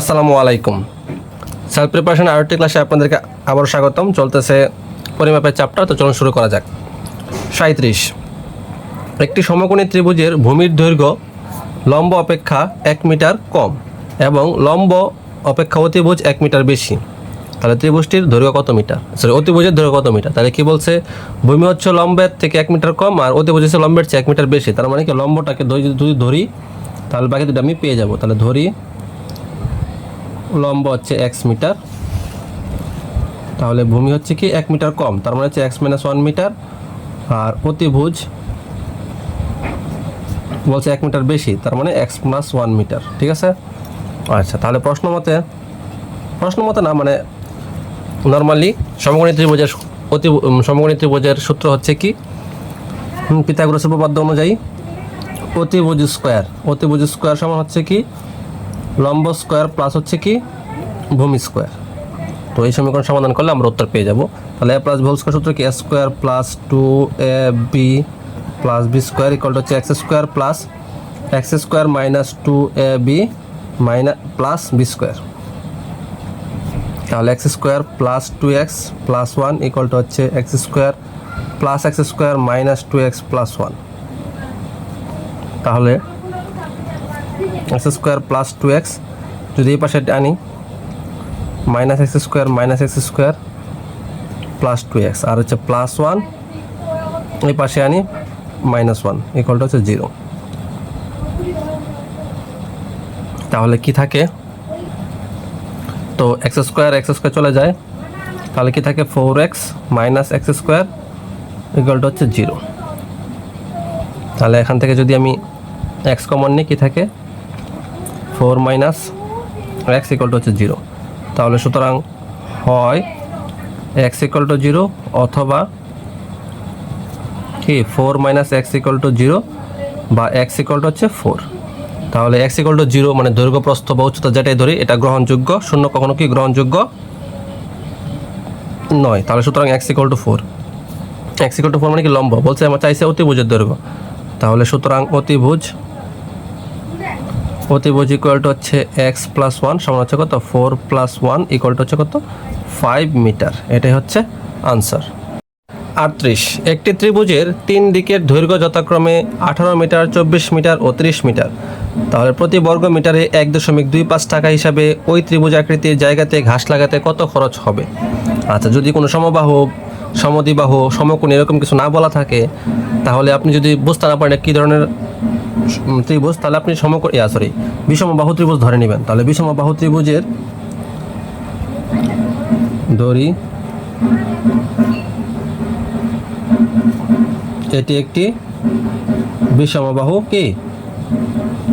আসসালামু আলাইকুম। Self preparation RT ক্লাসে আপনাদেরকে আবারও স্বাগতম। চলতেছে পরিমাপের চ্যাপ্টার তো চলুন শুরু করা যাক। সাঁত্রিশ একটি সমকোণী ত্রিভুজের ভূমির দৈর্ঘ্য লম্ব অপেক্ষা এক মিটার কম এবং লম্ব অপেক্ষা অতিভুজ এক মিটার বেশি। তাহলে ত্রিভুজটির দৈর্ঘ্য কত মিটার? সরি অতিভুজের দৈর্ঘ্য কত মিটার? তাহলে কি বলছে, ভূমি হচ্ছে লম্বের থেকে এক মিটার কম আর অতিভুজ হচ্ছে লম্বের চেয়ে এক মিটার বেশি। তার মানে কি লম্বটাকে যদি ধরি, তাহলে বাকি দুটো আমি পেয়ে যাব। তাহলে ধরি লম্ব হচ্ছে এক্স মিটার। তাহলে ভূমি হচ্ছে কি এক মিটার কম, তার মানে হচ্ছে এক্স মাইনাস ওয়ান মিটার আর অতিভুজ বলছে এক মিটার বেশি, তার মানে এক্স প্লাস ওয়ান মিটার ঠিক আছে? আচ্ছা তাহলে প্রশ্ন মতে প্রশ্ন মতে না মানে নর্মালি সমগণী ত্রিভুজের অতি সমগণী ত্রিভুজের সূত্র হচ্ছে কি? পিতাগ্রসের উপপাদ্য অনুযায়ী অতিভুজ স্কোয়ার অতিভুজ স্কোয়ার সমান হচ্ছে কি? লম্ব স্কোয়ার প্লাস হচ্ছে কি? ভূমি স্কোয়ার। তো এই সমীকরণ সমাধান করলে আমরা উত্তর পেয়ে যাব। তাহলে এ প্লাস ভোল স্কোয়ার সূত্র কি? A square plus two a b plus b square equal হচ্ছে x square plus x square minus two a b minus plus b square. তাহলে x square plus two x plus one equal to হচ্ছে x square plus x square minus two x plus one. তাহলে x square plus two x, যদি এই পাশে আনি, minus x square, minus x square plus two x. আর হচ্ছে plus one, এই পাশে আনি, মাইনাস ওয়ান ইকুয়ালটা হচ্ছে জিরো। তাহলে কি থাকে? তো এক্স স্কোয়ার এক্স স্কোয়ার চলে যায়। তাহলে কি থাকে? Four x minus x square ইকুয়ালটা হচ্ছে জিরো। তাহলে এখান থেকে যদি আমি এক্স কমন নিই, কী থাকে? Four minus x equal to হচ্ছে জিরো। তাহলে সুতরাং হয় এক্স ইকুয়াল টু জিরো অথবা কি, four minus x equal to zero বা এক্স ইকুয়াল টু হচ্ছে ফোর। তাহলে এক্স ইকুয়াল টু জিরো মানে দৈর্ঘ্য প্রস্থ বা উচ্চতা যেটাই ধরি, এটা গ্রহণযোগ্য, শূন্য কখনো কি গ্রহণযোগ্য? নয়। তাহলে সুতরাং x equal to four. X equal to four মানে কি লম্ব? বলছে আমার চাইছে অতিভুজের দৈর্ঘ্য। তাহলে সুতরাং অতিভুজ অতিভুজ ইকুয়াল হচ্ছে এক্স প্লাস ওয়ান সমান হচ্ছে কত? Four plus one equal to হচ্ছে কত? ফাইভ মিটার এটাই হচ্ছে আনসার আটত্রিশ। একটি ত্রিভুজের তিন দিকের দৈর্ঘ্য যথাক্রমে আঠারো মিটার চব্বিশ মিটার ও ত্রিশ মিটার তাহলে প্রতি বর্গ মিটারে এক দশমিক দুই পাঁচ টাকা হিসাবে ওই ত্রিভুজ আকৃতির জায়গাতে ঘাস লাগাতে কত খরচ হবে? আচ্ছা যদি কোনো সমবাহু, সমদ্বিবাহু, সমকোণ এরকম কিছু না বলা থাকে, তাহলে আপনি যদি বুঝতে না পারেন কী ধরনের ত্রিভুজ, তাহলে আপনি সমকোণ ইয়া সরি বিষমবাহু ত্রিভুজ ধরে নেবেন। তাহলে বিষমবাহু ত্রিভুজের দড়ি এটি একটি বিষমবাহু কি?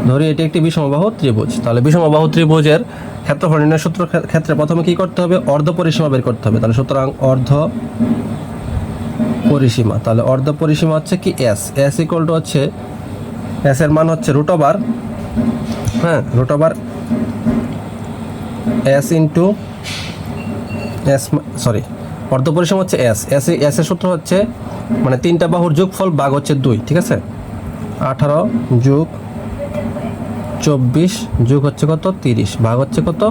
ধরি এটি একটি বিষমবাহু ত্রিভুজ। তাহলে বিষমবাহু ত্রিভুজের ক্ষেত্রফল নির্ণয় সূত্র ক্ষেত্রে প্রথমে কি করতে হবে? অর্ধ পরিসীমা বের করতে হবে। তাহলে সুতরাং অর্ধ পরিসীমা। তাহলে অর্ধ পরিসীমা হচ্ছে কি? এস এস ইকুয়াল টু হচ্ছে এস এর মান হচ্ছে রুট ওভার হ্যাঁ root over s into s sorry অর্ধ পরিসীমা হচ্ছে এস এস এস এর সূত্র হচ্ছে মানে তিনটা বাহুর যোগফল ভাগ হচ্ছে দুই, ঠিক আছে? আঠারো যোগ চব্বিশ যোগ হচ্ছে কত? তিরিশ, ভাগ হচ্ছে কত?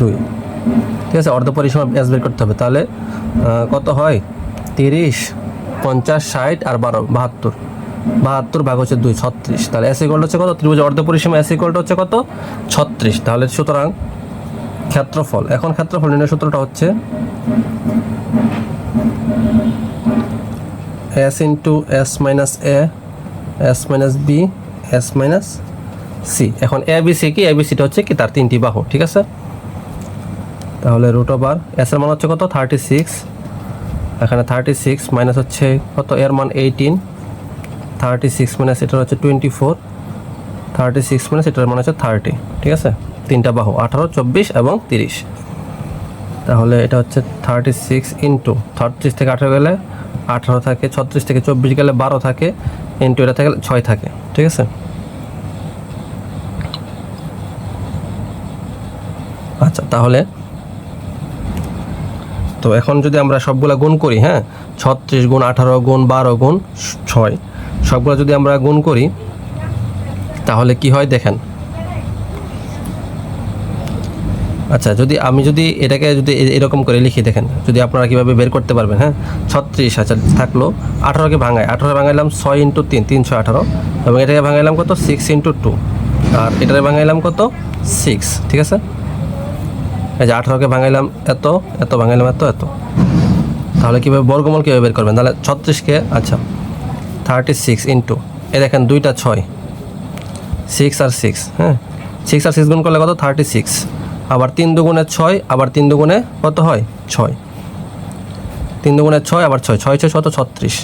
দুই, ঠিক আছে? অর্ধ পরিসীমা এস বের করতে হবে, তাহলে কত হয়? তিরিশ, পঞ্চাশ, ষাট আর বারো, বাহাত্তর। বাহাত্তর ভাগ হচ্ছে দুই, ছত্রিশ। তাহলে এস ইকোয়াল হচ্ছে কত? ত্রিভুজ অর্ধ পরিসীমা এস ইকোয়াল হচ্ছে কত? ছত্রিশ। তাহলে সুতরাং ক্ষেত্রফল, এখন ক্ষেত্রফল নির্ণয় সূত্রটা হচ্ছে s into s minus a s minus b s minus c এখন এ বি সি কি? এ বি সিটা হচ্ছে কি? তার তিনটি বাহু, ঠিক আছে? তাহলে রুট ওভার এস এর মান হচ্ছে কত? থার্টি সিক্স এখানে থার্টি সিক্স মাইনাস হচ্ছে কত? এর মান এইটিন থার্টি সিক্স মাইনাস এটা হচ্ছে twenty four thirty six minus এটার মানে হচ্ছে থার্টি ঠিক আছে? তিনটা বাহু, আঠারো, চব্বিশ এবং তিরিশ। তাহলে এটা হচ্ছে থার্টি সিক্স ইন্টু ছত্রিশ থেকে আঠারো গেলে আঠারো থাকে, ছত্রিশ থেকে চব্বিশ গেলে বারো থাকে ইন্টু এটা থেকে, ছয় থাকে, ঠিক আছে? আচ্ছা তাহলে তো এখন যদি আমরা সবগুলা গুণ করি হ্যাঁ? ছত্রিশ গুণ আঠারো গুণ বারো গুণ ছয় সবগুলো যদি আমরা গুণ করি, তাহলে কি হয় দেখেন? আচ্ছা যদি আমি যদি এটাকে যদি এরকম করে লিখি দেখেন, যদি আপনারা কীভাবে বের করতে পারবেন হ্যাঁ? ছত্রিশ আচ্ছা থাকল, আঠারোকে ভাঙায় আঠারো ভাঙাইলাম ছয় ইন্টু তিন, তিনশো আঠারো, এবং এটাকে ভাঙাইলাম কত? সিক্স ইন্টু টু, আর এটাকে ভাঙাইলাম কত? সিক্স, ঠিক আছে? এই যে আঠারোকে ভাঙাইলাম এত এত, ভাঙাইলাম এত এত। তাহলে কীভাবে, বর্গমূল কীভাবে বের করবেন? তাহলে ছত্রিশকে আচ্ছা থার্টি সিক্স ইন্টু এ দেখেন দুইটা ছয়। সিক্স আর সিক্স হ্যাঁ? সিক্স আর সিক্স গুণ করলে কত? থার্টি সিক্স আবার তিন দুগুণে ছয়, আবার তিন দুগুণে কত হয়? ছয়। তিন দুগুণে ছয়, আবার ছয়। ছয় ছয় শত ছত্রিশ।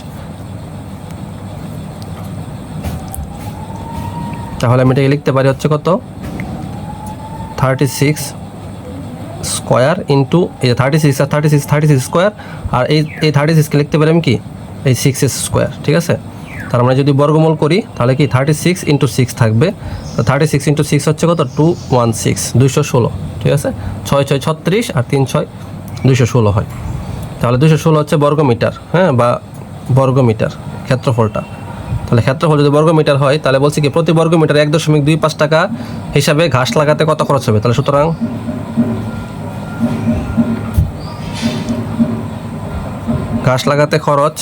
তাহলে আমি এটাকে লিখতে পারি হচ্ছে কত? থার্টি সিক্স স্কোয়ার ইন্টু এই থার্টি সিক্স আর thirty six thirty six square আর এই এই থার্টি সিক্সকে লিখতে পারি আমি কি? এই সিক্স স্কোয়ার ঠিক আছে? তার মানে যদি বর্গমূল করি, তাহলে কি থার্টি সিক্স ইন্টু সিক্স থাকবে। তো থার্টি সিক্স ইন্টু সিক্স হচ্ছে কত? টু ওয়ান সিক্স দুইশো ষোলো, ঠিক আছে? ছয় ছয় ছত্রিশ আর তিন ছয়, দুইশো ষোলো হয়। তাহলে দুশো ষোলো হচ্ছে বর্গমিটার হ্যাঁ? বা বর্গমিটার, ক্ষেত্রফলটা। তাহলে ক্ষেত্রফল যদি বর্গমিটার হয়, তাহলে বলছি কি, প্রতি বর্গমিটার এক দশমিক দুই পাঁচ টাকা হিসাবে ঘাস লাগাতে কত খরচ হবে? তাহলে সুতরাং ঘাস লাগাতে খরচ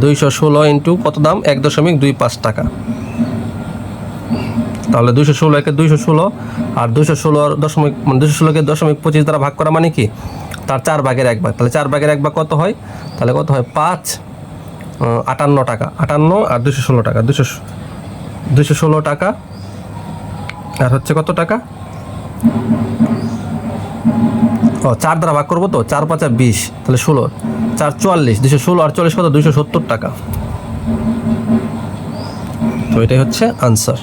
দুইশো ষোলো ইন্টু কত দাম? এক দশমিক দুই পাঁচ টাকা। তাহলে দুইশো ষোলো একে দুইশো ষোলো আর দুইশো ষোলোর দশমিক মানে দুশো ষোলোকে দশমিক পঁচিশ দ্বারা ভাগ করা মানে কি? তার চার ভাগের এক ভাগ। তাহলে চার ভাগের এক ভাগ কত হয়? তাহলে কত হয়? পাঁচ আটান্ন টাকা। আটান্ন আর দুশো ষোলো টাকা। দুশো দুশো ষোলো টাকা। আর হচ্ছে কত টাকা? ও, চার দ্বারা ভাগ করব তো? চার পাঁচা বিশ। তাহলে ষোলো। চার চুয়াল্লিশ দুশো ষোলো আর চল্লিশ কত? দুশো সত্তর টাকা। তো এটাই হচ্ছে আনসার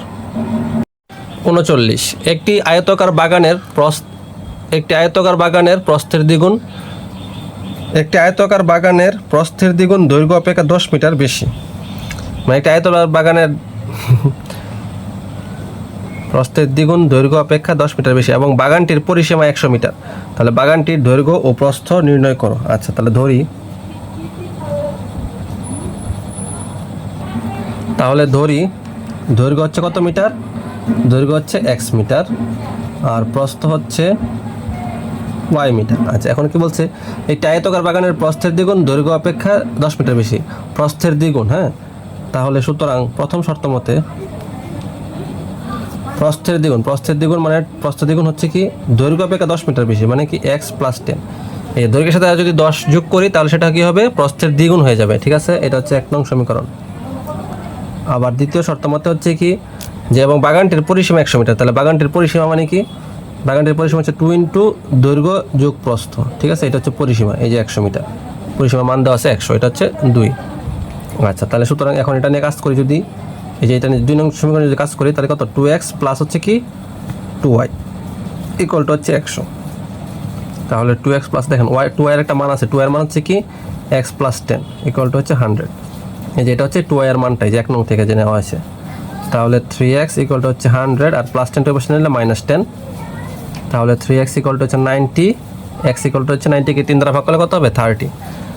উনচল্লিশ, একটি আয়তকার বাগানের প্রস্থ একটি আয়তকার বাগানের প্রস্থের দ্বিগুণ। একটি আয়তকার বাগানের প্রস্থের দ্বিগুণ দৈর্ঘ্য অপেক্ষা দশ মিটার বেশি। মানে একটি আয়তকার বাগানের প্রস্থের দ্বিগুণ দৈর্ঘ্য অপেক্ষা দশ মিটার বেশি এবং বাগানটির পরিসীমা একশো মিটার। তাহলে বাগানটির দৈর্ঘ্য ও প্রস্থ নির্ণয় করো। আচ্ছা তাহলে ধরি। তাহলে ধরি, দৈর্ঘ্য হচ্ছে কত মিটার? দৈর্ঘ্য হচ্ছে এক্স মিটার আর প্রস্থ হচ্ছে ওয়াই মিটার। আচ্ছা এখন কি বলছে? এই আয়তকার বাগানের প্রস্থের দ্বিগুণ দৈর্ঘ্য অপেক্ষা দশ মিটার বেশি। প্রস্থের দ্বিগুণ হ্যাঁ? তাহলে সুতরাং প্রথম শর্ত মতে প্রস্থের দ্বিগুণ। প্রস্থের দ্বিগুণ মানে প্রস্থ দ্বিগুণ হচ্ছে কি, দৈর্ঘ্য অপেক্ষা দশ মিটার বেশি মানে কি এক্স প্লাস টেন এই দৈর্ঘ্যের সাথে যদি দশ যোগ করি, তাহলে সেটা কি হবে? প্রস্থের দ্বিগুণ হয়ে যাবে, ঠিক আছে? এটা হচ্ছে এক নং সমীকরণ। আবার দ্বিতীয় শর্ত মতে হচ্ছে কি, যে এবং বাগানটির পরিসীমা একশো মিটার, তাহলে বাগানটির পরিসীমা মানে কি? বাগানটির পরিসীমা হচ্ছে টু ইন্টু দৈর্ঘ্য যোগ প্রস্থ, ঠিক আছে? এটা হচ্ছে পরিসীমা, এই যে একশো মিটার। পরিসীমা মান দেওয়া আছে একশো, এটা হচ্ছে দুই। আচ্ছা তাহলে সুতরাং এখন এটা নিয়ে কাজ করি যদি। এই যে এটা দুই নং সমীকরণে যদি কাজ করি, তাহলে কত? টু এক্স প্লাস হচ্ছে কি? টু ওয়াই ইকুয়াল টু হচ্ছে একশো। তাহলে টু এক্স প্লাস দেখেন ওয়াই টু ওয়াইয়ের একটা মান আছে। টু এর মান হচ্ছে কি? X plus ten equal to হচ্ছে হান্ড্রেড এই যে এটা হচ্ছে টু ওয়াইয়ের মানটাই যে এক নং থেকে যে নেওয়া হয়েছে। তাহলে থ্রি এক্স ইকুয়াল টু হচ্ছে হান্ড্রেড আর প্লাস টেন টু বসে নিলে মাইনাস টেন তাহলে থ্রি এক্স ইকুয়াল টু হচ্ছে নাইনটি এক্স ইকুয়াল টু হচ্ছে নাইনটিকে তিন দ্বারা ভাগ করলে কত হবে? থার্টি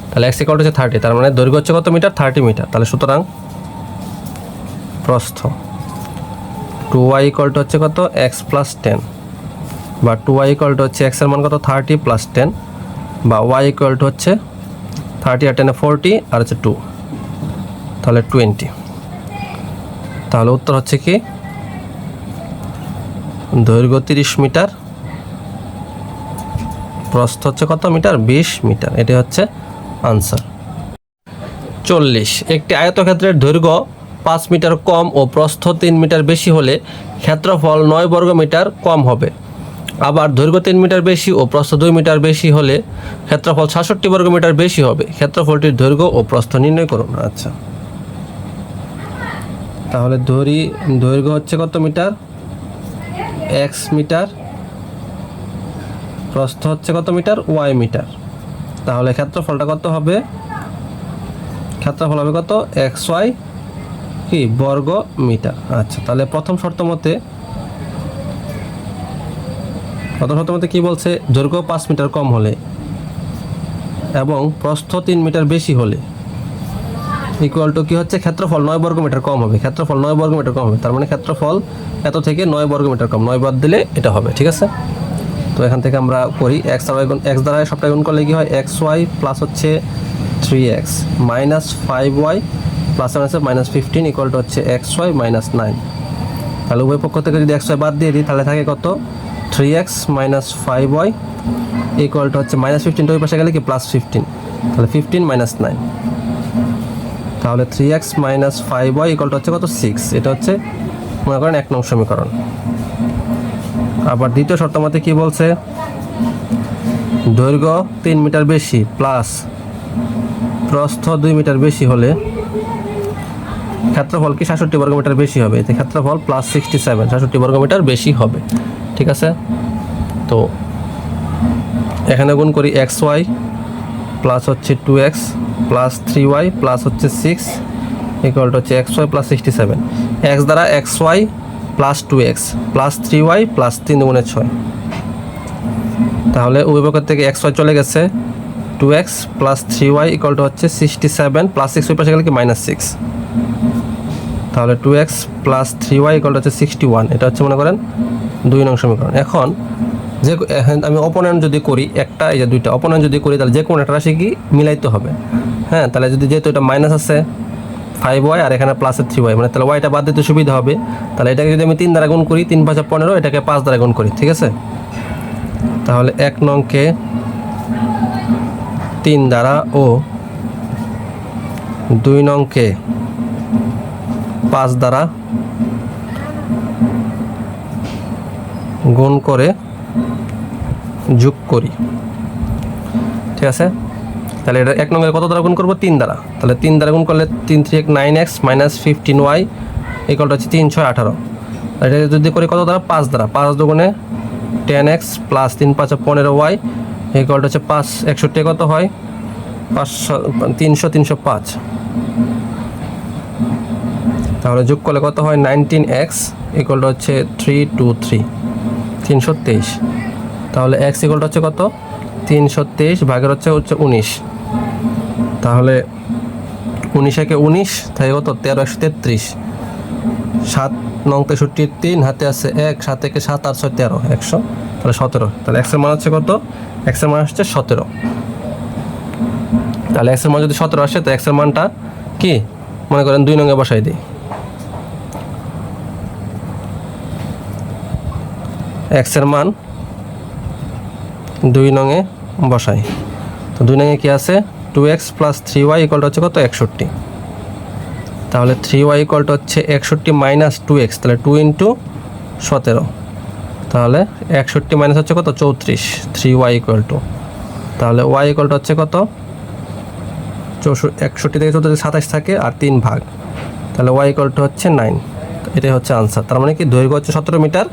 তাহলে এক্স ইকুয়াল টু হচ্ছে থার্টি তার মানে দৈর্ঘ্য হচ্ছে কত মিটার? Thirty metre. তাহলে সুতরাং প্রস্থ। টু ওয়াই ইকুয়াল টু হচ্ছে কত? এক্স প্লাস টেন বা টু ওয়াই ইকুয়াল টু হচ্ছে এক্সের মান কত? থার্টি প্লাস টেন বা ওয়াই ইকুয়াল টু হচ্ছে থার্টি আর টেনে ফোরটি আর হচ্ছে টু তাহলে টোয়েন্টি তাহলে উত্তর হচ্ছে কি? দৈর্ঘ্য তিরিশ মিটার। প্রস্থ হচ্ছে কত মিটার? বিশ মিটার। এটি হচ্ছে আনসার চল্লিশ। একটি আয়তক্ষেত্রের দৈর্ঘ্য পাঁচ মিটার কম ও প্রস্থ তিন মিটার বেশি হলে ক্ষেত্রফল নয় বর্গ মিটার কম হবে। আবার দৈর্ঘ্য তিন মিটার বেশি ও প্রস্থ দুই মিটার বেশি হলে ক্ষেত্রফল সাতষট্টি বর্গ মিটার বেশি হবে। ক্ষেত্রফলটির দৈর্ঘ্য ও প্রস্থ নির্ণয় করুন। আচ্ছা। তাহলে ধরি, দৈর্ঘ্য হচ্ছে কত মিটার? X metre. প্রস্থ হচ্ছে কত মিটার? Y metre. তাহলে ক্ষেত্রফলটা কত হবে? ক্ষেত্রফল হবে কত? এক্স ওয়াই কি? বর্গ মিটার। আচ্ছা তাহলে প্রথম শর্ত মতে প্রথম শর্ত মতে কি বলছে? দৈর্ঘ্য পাঁচ মিটার কম হলে এবং প্রস্থ তিন মিটার বেশি হলে ইকুয়াল টু কি হচ্ছে? ক্ষেত্রফল নয় বর্গ মিটার কম হবে। ক্ষেত্রফল নয় বর্গ মিটার কম হবে। তার মানে ক্ষেত্রফল এত থেকে নয় বর্গ মিটার কম। নয় বাদ দিলে এটা হবে, ঠিক আছে? তো এখান থেকে আমরা করি এক্স আর ওয়াই এক্স দ্বারা সবটা গুণ করলে কি হয়? এক্স ওয়াই প্লাস হচ্ছে three x minus five y plus minus minus fifteen equal to হচ্ছে এক্স ওয়াই মাইনাস নাইন তাহলে উভয় পক্ষ থেকে যদি ওয়াই বাদ দিয়ে দিই, তাহলে থাকে কত? Three x minus five y equal to হচ্ছে মাইনাস ফিফটিন ওই পাশে গেলে কি? প্লাস ফিফটিন তাহলে ফিফটিন মাইনাস নাইন তাহলে three x minus five y equal to হচ্ছে কত? সিক্স এটা হচ্ছে, মনে করেন, এক নং সমীকরণ। আবার দ্বিতীয় শর্ত মতে কি বলছে? দৈর্ঘ্য তিন মিটার বেশি প্লাস প্রস্থ দুই মিটার বেশি হলে ক্ষেত্রফল কি সাতষট্টি বর্গমিটার বেশি হবে? এতে ক্ষেত্রফল প্লাস সিক্সটি সেভেন সাতষট্টি বর্গমিটার বেশি হবে। ঠিক আছে? তো এখানে গুণ করি এক্স ওয়াই প্লাস হচ্ছে two x plus three y plus হচ্ছে সিক্স ইকুয়াল টু হচ্ছে x y plus sixty seven x দ্বারা x y plus two x plus three y plus তিন গুণে ছয়। তাহলে উভয় থেকে এক্স ওয়াই চলে গেছে two x plus three y equal to হচ্ছে সিক্সটি সেভেন প্লাস সিক্স ওই পাশে গেলে কি মাইনাস সিক্স তাহলে two x plus three y equal to হচ্ছে সিক্সটি ওয়ান এটা হচ্ছে মনে করেন দুই নং সমীকরণ। এখন যে আমি অপনয়ন যদি করি, একটা, এই যে দুইটা, অপনয়ন যদি করি, তাহলে যে কোনো একটা রাশি কি মিলাইতে হবে। হ্যাঁ তাহলে যদি যেহেতু এটা মাইনাস আছে ফাইভ ওয়াই আর এখানে প্লাসের থ্রি ওয়াই মানে তাহলে ওয়াইটা বাদ দিতে সুবিধা হবে। তাহলে এটাকে যদি আমি তিন দ্বারা গুণ করি, তিন পাঁচা পনেরো, এটাকে পাঁচ দ্বারা গুণ করি, ঠিক আছে? তাহলে এক নংকে তিন দ্বারা ও দুই নংকে পাঁচ দ্বারা গুণ করে যোগ করি। ঠিক আছে? তাহলে এটা এক নম্বরে কত দ্বারা গুণ করব? তিন দ্বারা। তাহলে তিন দ্বারা গুণ করলে তিন থ্রি এক nine x minus fifteen y ইকলটা হচ্ছে তিন ছয় আঠারো। এটা যদি করি কত দ্বারা? পাঁচ দ্বারা। পাঁচ দুগুণে টেন এক্স প্লাস তিন পাঁচ পনেরো ওয়াই ইকলটা হচ্ছে পাঁচ, একষট্টি কত হয়? পাঁচশো, তিনশো তিনশো পাঁচ। তাহলে যোগ করলে কত হয়? নাইনটিন এক্স ইকুয়ালটা হচ্ছে থ্রি টু থ্রি তিনশো তেইশ। তাহলে এক্স ইকুয়ালটা হচ্ছে কত? তিনশো তেইশ ভাগের হচ্ছে হচ্ছে উনিশ। তাহলে উনিশ একে উনিশ তাই কত? তেরো একশো তেত্রিশ। সাত নং তেষট্টির তিন, হাতে আছে এক, সাত থেকে সাত, আট ছয় তেরো, একশো। তাহলে সতেরো। তাহলে এক্সের মান হচ্ছে কত? এক্সের মান হচ্ছে সতেরো। তাহলে এক্সের মান যদি সতেরো আসে, তো এক্সের মানটা কি? মনে করেন দুই নঙ্গে বসাই দিই। এক্সের মান দুই নঙে বসাই। তো দুই নঙে কি আছে? Two x plus three y ইকলটা হচ্ছে কত? একষট্টি। তাহলে থ্রি ওয়াই ইকলটা হচ্ছে একষট্টি মাইনাস টু এক্স তাহলে টু ইন্টু সতেরো। তাহলে একষট্টি মাইনাস হচ্ছে কত? চৌত্রিশ। থ্রি ওয়াই ইকুয়াল টু তাহলে ওয়াই ইকুয়ালটা হচ্ছে কত? চৌষট্টি, একষট্টি থেকে চৌত্রিশ, সাতাশ থাকে আর তিন ভাগ। তাহলে ওয়াই ইকুয়াল টু হচ্ছে নাইন এটাই হচ্ছে আনসার তার মানে কি? দৈর্ঘ্য হচ্ছে সতেরো মিটার।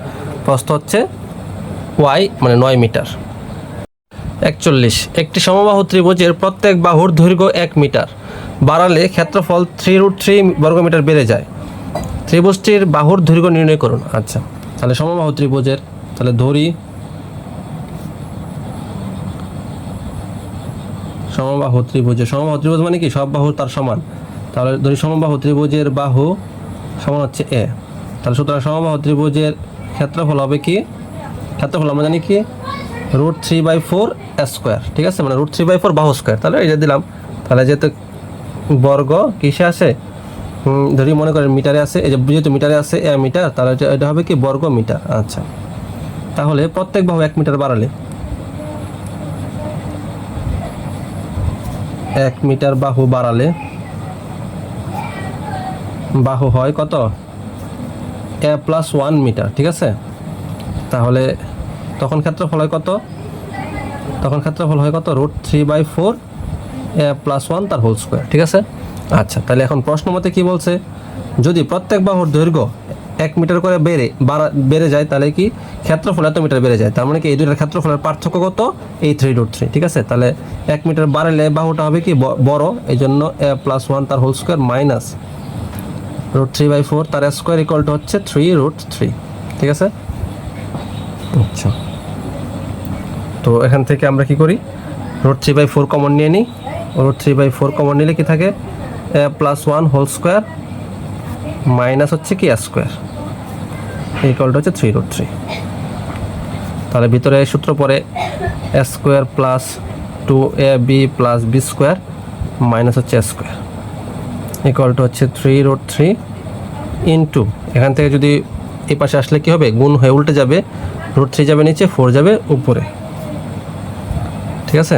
প্রস্থ হচ্ছে ওয়াই মানে নয় মিটার। একচল্লিশ, একটি সমবাহু ত্রিভুজের প্রত্যেক বাহুর দৈর্ঘ্য এক মিটার। বাড়ালে ক্ষেত্রফল থ্রি রুট থ্রি বর্গমিটার বেড়ে যায়। ত্রিভুজটির বাহুর দৈর্ঘ্য নির্ণয় করুন। আচ্ছা তাহলে সমবাহু ত্রিভুজের, তাহলে ধরি সমবাহু ত্রিভুজের, সমবাহু ত্রিভুজ মানে কি? সব বাহু তার সমান। তাহলে ধরি সমবাহু ত্রিভুজের বাহু সমান হচ্ছে এ তাহলে সুতরাং সমবাহু ত্রিভুজের ক্ষেত্রফল হবে কি? ক্ষেত্রফল আমরা জানি কি? Root three by four square ঠিক আছে? মানে রুট থ্রি বাই ফোর বাহু স্কোয়ার তাহলে এটা দিলাম, তাহলে যেহেতু বর্গ কিসে আছে? ধরি মনে করেন মিটারে আছে, এই যে যেহেতু মিটারে আছে, এ মিটার, তাহলে এটা- হবে কি? বর্গ মিটার। আচ্ছা। তাহলে প্রত্যেক বাহু এক মিটার বাড়ালে এক মিটার বাহু বাড়ালে বাহু হয় কত? প্লাস ওয়ান মিটার ঠিক আছে? তাহলে তখন ক্ষেত্রফল হয় কত? তখন ক্ষেত্রফল হয় কত? Root three by four plus one তার হোল স্কোয়ার ঠিক আছে? আচ্ছা তাহলে এখন প্রশ্ন মতে কি বলছে? যদি প্রত্যেক বাহুর দৈর্ঘ্য এক মিটার করে বেড়ে, বাড়া যায়, তাহলে কি ক্ষেত্রফল এত মিটার বেড়ে যায়? তার মানে কি এই দুইটার ক্ষেত্রফলের পার্থক্য কত? এই থ্রি রুট থ্রি ঠিক আছে? তাহলে এক মিটার বাড়ালে বাহুটা হবে কি বড় এই জন্য এ প্লাস ওয়ান তার whole square minus root three by four তার স্কোয়ার ইকুয়াল টু হচ্ছে থ্রি রুট থ্রি ঠিক আছে? আচ্ছা। তো এখান থেকে আমরা কি করি? Root three by four common নিয়ে নিই। Root three by four common নিলে কি থাকে? A plus one whole square minus হচ্ছে কি? স্কোয়ার ইকুয়ালটা হচ্ছে থ্রি রুট থ্রি তাহলে ভিতরে সূত্র পরে square plus two a b plus b square minus হচ্ছে স্কোয়ার ইকুয়াল টু হচ্ছে থ্রি রোড থ্রি ইন্টু এখান থেকে যদি এই পাশে আসলে কী হবে? গুণ হয়ে উল্টে যাবে। রোড থ্রি যাবে নিচে ফোর যাবে উপরে। ঠিক আছে?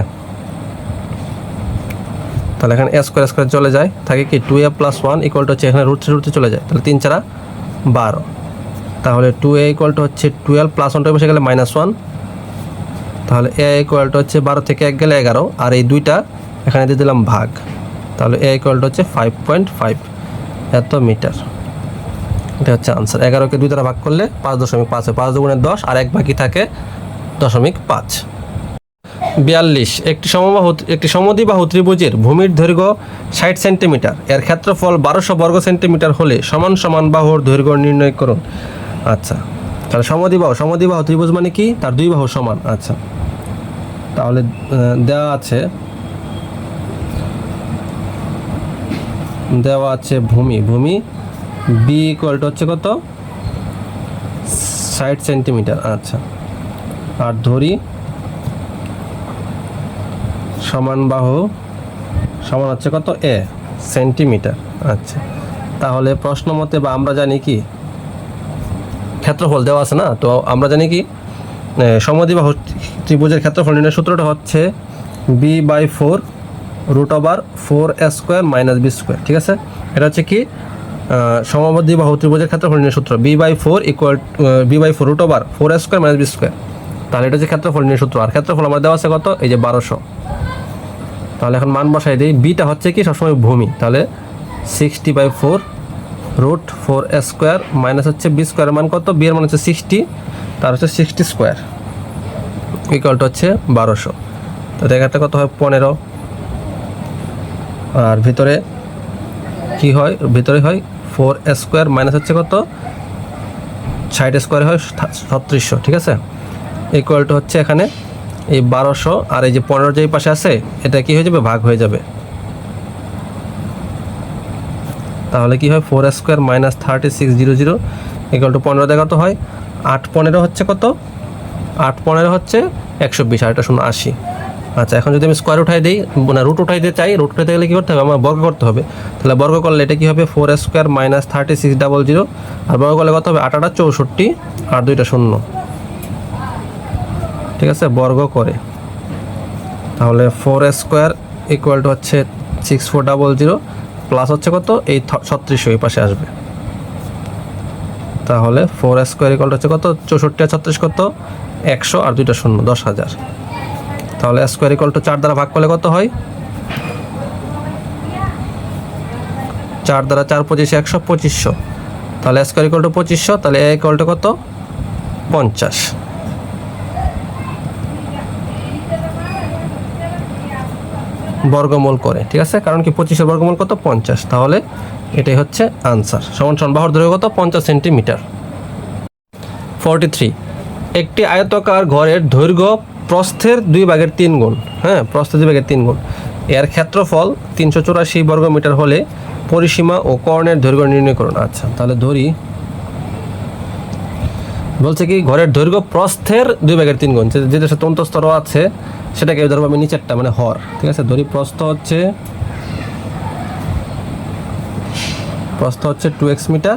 তাহলে এখানে এ স্কোয়ার স্কোয়ার চলে যায়। থাকে কি two a plus one equal to হচ্ছে এখানে রুট থ্রি রুট চলে যায়। তাহলে তিন চারা বারো। তাহলে টু এ ইকুয়াল টু হচ্ছে টুয়েলভ প্লাস ওয়ানটা বসে গেলে মাইনাস ওয়ান তাহলে এ ইকুয়াল টু হচ্ছে বারো থেকে এক গেলে এগারো। আর এই দুইটা এখানে দিয়ে দিলাম ভাগ। তাহলে এ ইকুয়াল টু হচ্ছে ফাইভ পয়েন্ট ফাইভ এত মিটার। এটা হচ্ছে আনসার এগারোকে দুই দ্বারা ভাগ করলে পাঁচ দশমিক পাঁচ হয়। পাঁচ দুগুণে দশ আর এক বাকি থাকে দশমিক পাঁচ। বিয়াল্লিশ, একটি সমবাহু, একটি সমদ্বিবাহু ত্রিভুজের ভূমির দৈর্ঘ্য ষাট সেন্টিমিটার। এর ক্ষেত্রফল বারোশো বর্গ সেন্টিমিটার হলে সমান সমান বাহুর দৈর্ঘ্য নির্ণয় করুন। আচ্ছা তাহলে সমদ্বিবাহু সমদ্বিবাহু ত্রিভুজ মানে কি? তার দুই বাহু সমান। আচ্ছা তাহলে দেওয়া আছে দেওয়া আছে ভূমি। ভূমি বি ইকুয়াল টু হচ্ছে কত? ষাট সেন্টিমিটার আচ্ছা। আর ধরি, সমান বাহু, সমান হচ্ছে কত? এ সেন্টিমিটার আচ্ছা। তাহলে প্রশ্ন মতে বা আমরা জানি কি? ক্ষেত্রফল দেওয়া আছে না? তো আমরা জানি কি? সমদ্বিবাহু ত্রিভুজের ক্ষেত্রফল নির্ণয় সূত্রটা হচ্ছে b by four root over four square minus b square, ঠিক আছে? এটা হচ্ছে কি? সমবদ্ধি বাহু ত্রিভুজের ক্ষেত্রফল নির্ণয় সূত্র। B by four equal b by four root over four square minus b square. তাহলে এটা হচ্ছে ক্ষেত্রফল নির্ণয় সূত্র। আর ক্ষেত্রফল আমার দেওয়া আছে কত? এই যে বারোশো। তাহলে এখন মান বসাই দিই। বিটা হচ্ছে কি? সবসময় ভূমি। তাহলে sixty by four root four square minus হচ্ছে বি স্কোয়ারের মান কত? বি এর মান হচ্ছে সিক্সটি তার হচ্ছে সিক্সটি স্কোয়ার ইকুয়ালটা হচ্ছে বারোশো। তো দেখাতে কত হয়? পনেরো। আর ভিতরে কি হয়? ভিতরে হয় ফোর স্কোয়ার মাইনাস হচ্ছে কত? ষাট স্কোয়ার হয় ছত্রিশশো, ঠিক আছে? ইকুয়াল টু হচ্ছে এখানে এই বারোশো আর এই যে পনেরো যে পাশে আছে, এটা কি হয়ে যাবে? ভাগ হয়ে যাবে। তাহলে কি হয়? Four square minus thirty six zero zero equal to পনেরো দেখা তো হয়? আট পনেরো হচ্ছে কত? আট পনেরো হচ্ছে একশো বিশ, আর এটা শূন্য আশি। আচ্ছা এখন যদি আমি স্কোয়ার উঠাই দিই, না রুট উঠাই দিতে চাই রুট উঠাইতে গেলে কী করতে হবে? আমার বর্গ করতে হবে। তাহলে বর্গ করলে এটা কী হবে? Four square minus thirty six double zero আর বর্গ করলে কত হবে? আট আটা চৌষট্টি, আর দুইটা শূন্য। ঠিক আছে? বর্গ করে। তাহলে ফোর স্কোয়ার ইকুয়াল টু হচ্ছে six four double zero plus হচ্ছে কত? এই ছত্রিশশো এই পাশে আসবে। তাহলে ফোর স্কোয়ার ইকুয়াল হচ্ছে কত? চৌষট্টি আর ছত্রিশ কত? একশো আর দুইটা শূন্য, দশ হাজার। তাহলে স্কোয়ার ইকুয়াল টু চার দ্বারা ভাগ করলে কত হয়? চার দ্বারা চার পঁচিশে একশো পঁচিশশো। তাহলে স্কোয়ার ইকুয়াল টু পঁচিশশো, তাহলে এ ইকুয়াল টু কত? পঞ্চাশ। বর্গমূল করে, ঠিক আছে? কারণ কি পঁচিশের বর্গমূল কত? পঞ্চাশ। তাহলে এটাই হচ্ছে আনসার সমান সমান বাহুর দৈর্ঘ্য কত? পঞ্চাশ সেন্টিমিটার। ফর্টি থ্রি একটি আয়তকার ঘরের দৈর্ঘ্য প্রস্থের দুই ভাগের তিন গুণ হ্যাঁ প্রস্থের দুই ভাগের তিন গুণ। এর ক্ষেত্রফল তিনশো চুরাশি বর্গমিটার হলে পরিসীমা ও কর্ণের দৈর্ঘ্য নির্ণয় করুন। আচ্ছা তাহলে ধরি। বলছে কি, ঘরের দৈর্ঘ্য প্রস্থের দুই ভাগের তিন গুণ। যে- যে দেশে তন্তস্তর আছে, সেটাকে ধরবো আমি নিচেরটা মানে হর। ঠিক আছে, ধরি প্রস্থ হচ্ছে প্রস্থ হচ্ছে টু এক্স মিটার,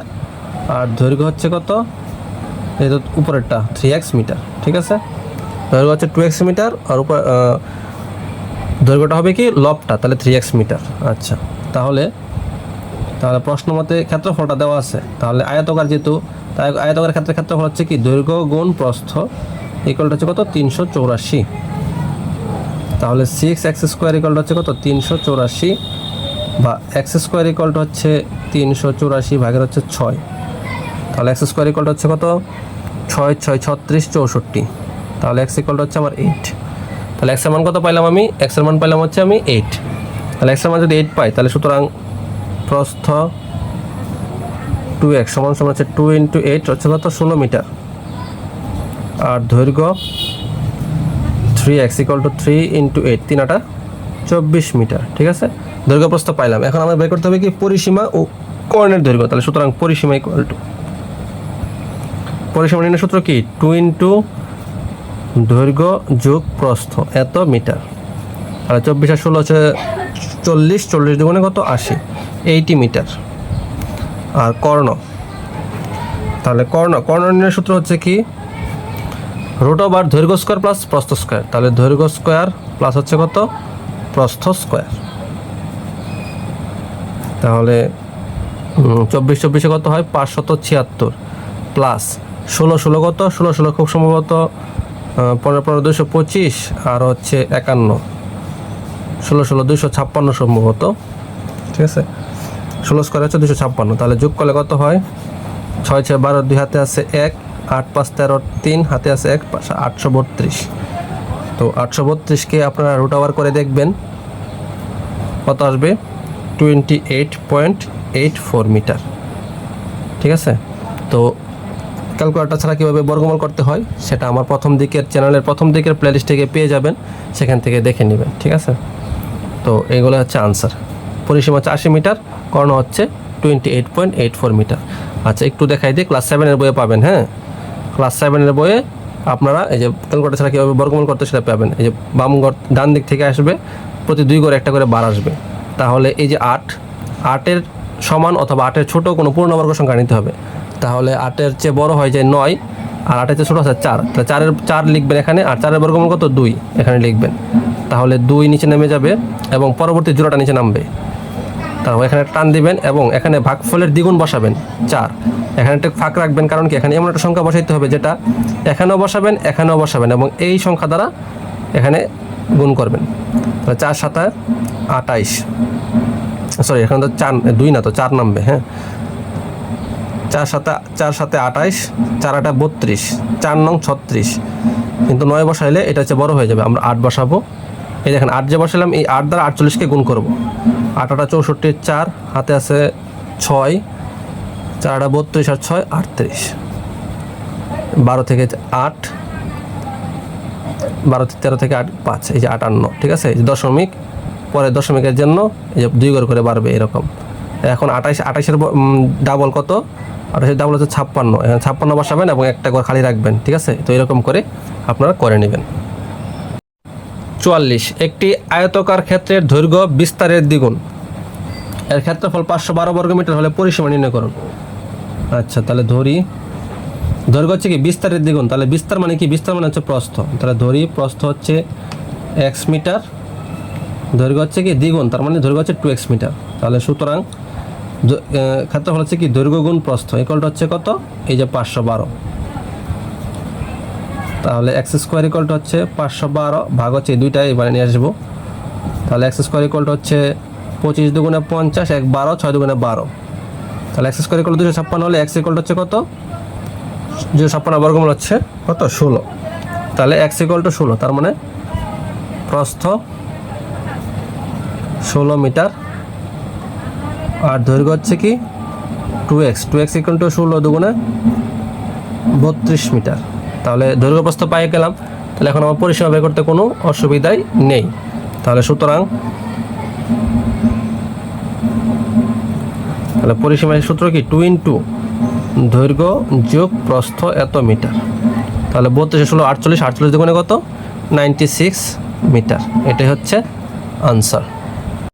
আর দৈর্ঘ্য হচ্ছে কত? এই উপরেরটা থ্রি এক্স মিটার। ঠিক আছে? দৈর্ঘ্য হচ্ছে টু এক্স মিটার আর উপর দৈর্ঘ্যটা হবে কি লবটা, তাহলে থ্রি এক্স মিটার আচ্ছা তাহলে তাহলে প্রশ্ন মতে ক্ষেত্রফলটা দেওয়া আছে। তাহলে আয়তকার যেহেতু, তাই আয়তকার ক্ষেত্রে ক্ষেত্রফল হচ্ছে কি দৈর্ঘ্য গুণ প্রস্থ ইকুয়ালটা হচ্ছে কত? তিনশো চৌরাশি। তাহলে সিক্স এক্স স্কোয়ার ইকুয়ালটা হচ্ছে কত? তিনশো চৌরাশি বা এক্স স্কোয়ার ইকুয়ালটা হচ্ছে তিনশো চৌরাশি ভাগের হচ্ছে ছয়। তাহলে এক্স স্কোয়ার ইকুয়ালটা হচ্ছে কত? ছয় ছয়, ছত্রিশ, চৌষট্টি। তাহলে এক্স ইকুয়ালটা হচ্ছে আমার এইট তাহলে এক্সের মান কত পাইলাম আমি? এক্সের মান পাইলাম হচ্ছে আমি এইট তাহলে এক্সের মান যদি এইট পাই, তাহলে সুতরাং প্রস্থ টু এক্স সমান সমান হচ্ছে টু ইন্টু এইট হচ্ছে কত ষোলো মিটার। আর দৈর্ঘ্য three x equal to three into eight তিন আটা চব্বিশ মিটার, ঠিক আছে? দৈর্ঘ্য প্রস্থ পাইলাম। এখন আমরা বের করতে হবে কি? পরিসীমা ও কর্ণের দৈর্ঘ্য। তাহলে সুতরাং পরিসীমা ইকুয়াল টু পরিসীমা নির্ণয় সূত্র কি? টু ইন্টু দৈর্ঘ্য যোগ প্রস্থ, এত মিটার। আর চব্বিশ আর ষোলো হচ্ছে চল্লিশ চল্লিশ দুগুণে কত? আশি। Eighty metre. আর কর্ণ? তাহলে কর্ণ কর্ণ নির্ণয়ের সূত্র হচ্ছে কি? রুট ওভার দৈর্ঘ্য স্কোয়ার প্লাস প্রস্থ স্কোয়ার। তাহলে দৈর্ঘ্য স্কোয়ার প্লাস হচ্ছে কত? প্রস্থ স্কোয়ার। তাহলে চব্বিশ, চব্বিশে কত হয়? পাঁচশত ছিয়াত্তর। প্লাস ষোলো ষোলো কত? ষোলো ষোলো খুব সম্ভবত পনেরো পনেরো দুশো পঁচিশ আর হচ্ছে একান্ন। ষোলো ষোলো দুশো ছাপ্পান্ন সম্ভবত। ঠিক আছে? ষোলো স্কোয়ার হচ্ছে দুশো ছাপ্পান্ন। তাহলে যোগ করলে কত হয়? ছয় ছয় বারো দুই হাতে আছে এক, আট পাঁচ তেরো তিন, হাতে আছে এক আটশো বত্রিশ। তো আটশো বত্রিশকে আপনারা রুট ওভার করে দেখবেন। কত আসবে? Twenty eight point eight four metre. ঠিক আছে? তো ক্যালকুলেটর ছাড়া কীভাবে বর্গমূল করতে হয়, সেটা আমার প্রথম দিকের চ্যানেলের প্রথম দিকের প্লেলিস্ট থেকে পেয়ে যাবেন, সেখান থেকে দেখে নেবেন, ঠিক আছে? তো এগুলো হচ্ছে আনসার পরিসীমা হচ্ছে আশি মিটার, কর্ণ হচ্ছে twenty eight point eight four metre. আচ্ছা একটু দেখাই দিই ক্লাস সেভেনের বইয়ে পাবেন হ্যাঁ? ক্লাস সেভেনের বইয়ে আপনারা এই যে ক্যালকুলেটর ছাড়া কীভাবে বর্গমূল করতে সেটা পাবেন। এই যে বাম ঘর ডান দিক থেকে আসবে, প্রতি দুই ঘরে একটা করে বার আসবে। তাহলে এই যে আট, আটের সমান অথবা আটের ছোট কোনো পূর্ণবর্গ সংখ্যা নিতে হবে। তাহলে আটের চেয়ে বড় হয় যায় নয়, আর আটের চেয়ে ছোটো আছে চার। তাহলে চারের, চার লিখবেন এখানে, আর চারের বর্গমূল কত? দুই এখানে লিখবেন। তাহলে দুই নিচে নেমে যাবে এবং পরবর্তী জোড়াটা নিচে নামবে। তারপর এখানে টান দিবেন এবং এখানে ভাগফলের দ্বিগুণ বসাবেন, চার। এখানে একটা ফাঁক রাখবেন, কারণ কি? এখানে এমন একটা সংখ্যা বসাইতে হবে যেটা এখানেও বসাবেন এখানেও বসাবেন এবং এই সংখ্যা দ্বারা এখানে গুণ করবেন। তাহলে চার সাতা আটাইশ। সরি, এখানে তো চার, দুই না তো চার নামবে হ্যাঁ? চার সাথে চার সাথে আটাইশ চার আটা বত্রিশ, চার নং ছত্রিশ। কিন্তু নয় বসাইলে এটা হচ্ছে বড় হয়ে যাবে, আমরা আট বসাবো। এই দেখেন, আট যে বসালাম, এই আট দ্বারা আটচল্লিশকে গুণ করব। আট আটা চৌষট্টি, চার, হাতে আছে ছয় চার আটা বত্রিশ আর ছয়, আটত্রিশ। বারো থেকে আট, বারো তেরো থেকে আট, পাঁচ, এই যে আটান্ন, ঠিক আছে? দশমিক পরে দশমিকের জন্য এই যে দুই ঘর করে বাড়বে এরকম। এখন আঠাইশ আঠাইশের ডাবল কত? আঠাইশের ডাবল হচ্ছে ছাপ্পান্ন। এখানে ছাপ্পান্ন বসাবেন এবং একটা ঘর খালি রাখবেন, ঠিক আছে? তো এরকম করে আপনারা করে নেবেন। চুয়াল্লিশ, একটি আয়তকার ক্ষেত্রের দৈর্ঘ্য বিস্তারের দ্বিগুণ। এর ক্ষেত্রফল পাঁচশো বারো বর্গমিটার হলে পরিসীমা নির্ণয় করুন। আচ্ছা তাহলে ধরি। দৈর্ঘ্য হচ্ছে কি? বিস্তারের দ্বিগুণ। তাহলে বিস্তার মানে কি? বিস্তার মানে হচ্ছে প্রস্থ। তাহলে ধরি, প্রস্থ হচ্ছে এক্স মিটার। দৈর্ঘ্য হচ্ছে কি? দ্বিগুণ। তার মানে দৈর্ঘ্য হচ্ছে টু এক্স মিটার। তাহলে সুতরাং ক্ষেত্রফল হচ্ছে কি, দৈর্ঘ্য গুণ প্রস্থ ইকলটা হচ্ছে কত? এই যে পাঁচশো বারো। তাহলে এক্স স্কোয়ার ইকলটা হচ্ছে পাঁচশো বারো ভাগ হচ্ছে এই দুইটাই, এবারে নিয়ে আসব। তাহলে এক্স স্কোয়ার ইকলটা হচ্ছে পঁচিশ দুগুণে পঞ্চাশ, এক বারো, ছয় দুগুণে বারো। তাহলে এক্স স্কোয়ার ইকল দুশো ছাপ্পান্ন হলে এক্স ইকলটা হচ্ছে কত? দুশো ছাপ্পান্ন বর্গমূল হচ্ছে কত? ষোলো। তাহলে এক্স ইকল টু ষোলো, তার মানে প্রস্থ ষোলো মিটার আর দৈর্ঘ্য হচ্ছে কি? Two x two x equal to ষোলো দুগুণে বত্রিশ মিটার। তাহলে দৈর্ঘ্য প্রস্থ পাই গেলাম। তাহলে এখন আমার পরিসীমা বের করতে কোনো অসুবিধাই নেই। তাহলে সুতরাং তাহলে পরিসীমার সূত্র কি? টু ইন্টু দৈর্ঘ্য যোগ প্রস্থ এত মিটার। তাহলে বত্রিশ, ষোলো, আটচল্লিশ আটচল্লিশ দুগুণে কত? Ninety six metre. এটাই হচ্ছে আনসার